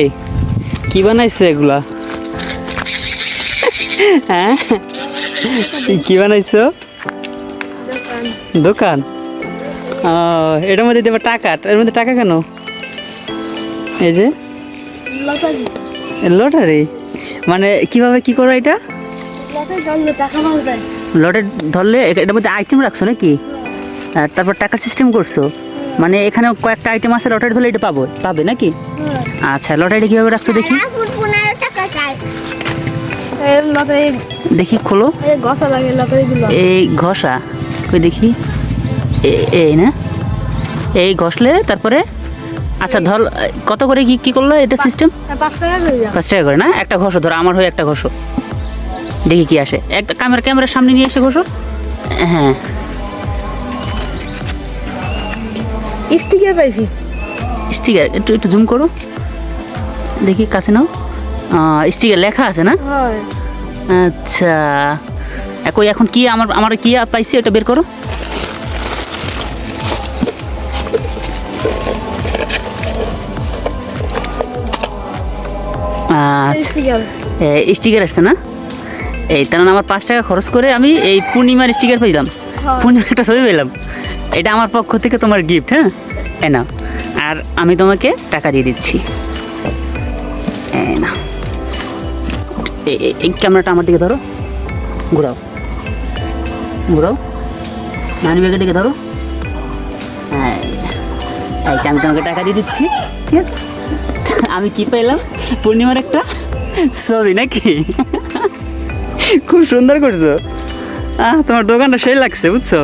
এই কি বানাইছো এগুলা? হ্যাঁ? কি বানাইছো? দোকান। ও এটার মধ্যে দেবে টাকা। এর মধ্যে টাকা কেন? এই যে? লটারি। মানে কীভাবে কি করো এটা? লটে ধরলে এটার মধ্যে আইটেম রাখছো নাকি? তারপর টাকার সিস্টেম করছ। মানে এখানে কয়েকটা আইটেম আছে লটারি ধরলে এটা পাবো পাবে নাকি? আচ্ছা লটারিটা কীভাবে রাখছো দেখি। দেখি খোলো। এই ঘষা কই দেখি। এই না। এই ঘষলে তারপরে আচ্ছা ধর কত করে কি কি করল এটা সিস্টেম পাঁচ টাকা করে পাঁচ টাকা করে না? একটা ঘষো ধরো আমার হয়ে একটা ঘষো। দেখি কি আসে। একটা ক্যামেরা ক্যামেরার সামনে নিয়ে এসে ঘষো। হ্যাঁ। স্টিকার পাইছি। স্টিকার একটু একটু জুম করো। দেখি কাছে নাও। স্টিকার লেখা আছে না? আচ্ছা। একই এখন কি আমার আমার কি পাইছি এটা বের করো। আচ্ছা। স্টিকার। স্টিকার আসছে না? এই তার মানে আমার পাঁচ টাকা খরচ করে আমি এই পূর্ণিমার স্টিকার পেলাম। পূর্ণিমার একটা ছবি পেলাম এটা আমার পক্ষ থেকে তোমার গিফট হ্যাঁ? এই নাও। আর আমি তোমাকে টাকা দিয়ে দিচ্ছি। এই- ক্যামেরাটা আমার দিকে ধরো। ঘুরাও। ঘুরাও। মানি ব্যাগের দিকে ধরো। হ্যাঁ আমি তোমাকে টাকা দিয়ে দিচ্ছি, ঠিক আছে? আমি কি পেলাম? পূর্ণিমার একটা ছবি নাকি? খুব সুন্দর করছ। আহ, তোমার দোকানটা সেই লাগছে, বুঝছ?